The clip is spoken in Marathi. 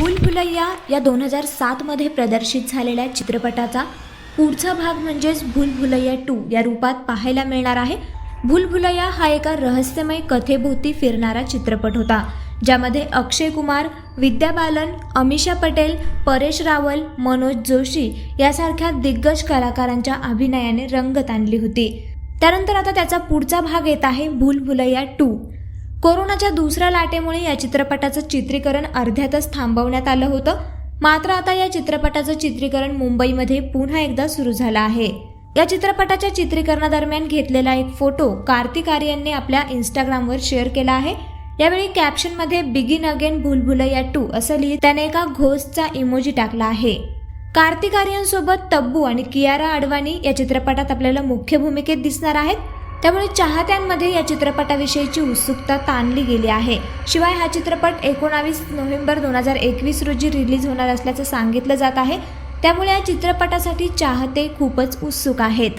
भूल भुलैया या दोन हजार सातमध्ये प्रदर्शित झालेल्या चित्रपटाचा पुढचा भाग म्हणजेच भूल भुलैया टू या रूपात पाहायला मिळणार आहे. भूल भुलैया हा एका रहस्यमय कथेभोवती फिरणारा चित्रपट होता ज्यामध्ये अक्षय कुमार विद्या बालन अमिषा पटेल परेश रावल मनोज जोशी यासारख्या दिग्गज कलाकारांच्या अभिनयाने रंगत आणली होती. त्यानंतर आता त्याचा पुढचा भाग येत आहे भूल भुलैया टू. कोरोनाच्या दुसऱ्या लाटेमुळे या चित्रपटाचं चित्रीकरण अर्ध्यातच थांबवण्यात आलं होतं. मात्र आता या चित्रपटाचं चित्रीकरण मुंबईमध्ये पुन्हा एकदा सुरू झालं आहे. या चित्रपटाच्या चित्रीकरणादरम्यान घेतलेला एक फोटो कार्तिक आर्यनने आपल्या इंस्टाग्रामवर शेअर केला आहे. यावेळी कॅप्शनमध्ये बिगिन अगेन भुलभुलैया टू असं लिहित त्याने एका घोषचा इमोजी टाकला आहे. कार्तिक आर्यनसोबत तब्बू आणि कियारा अडवाणी या चित्रपटात आपल्याला मुख्य भूमिकेत दिसणार आहेत. त्यामुळे चाहत्यांमध्ये या चित्रपटाविषयीची उत्सुकता ताणली गेली आहे. शिवाय हा चित्रपट एकोणावीस नोव्हेंबर दोन हजार एकवीस रोजी रिलीज होणार असल्याचं सांगितलं जात आहे. त्यामुळे या चित्रपटासाठी चाहते खूपच उत्सुक आहेत.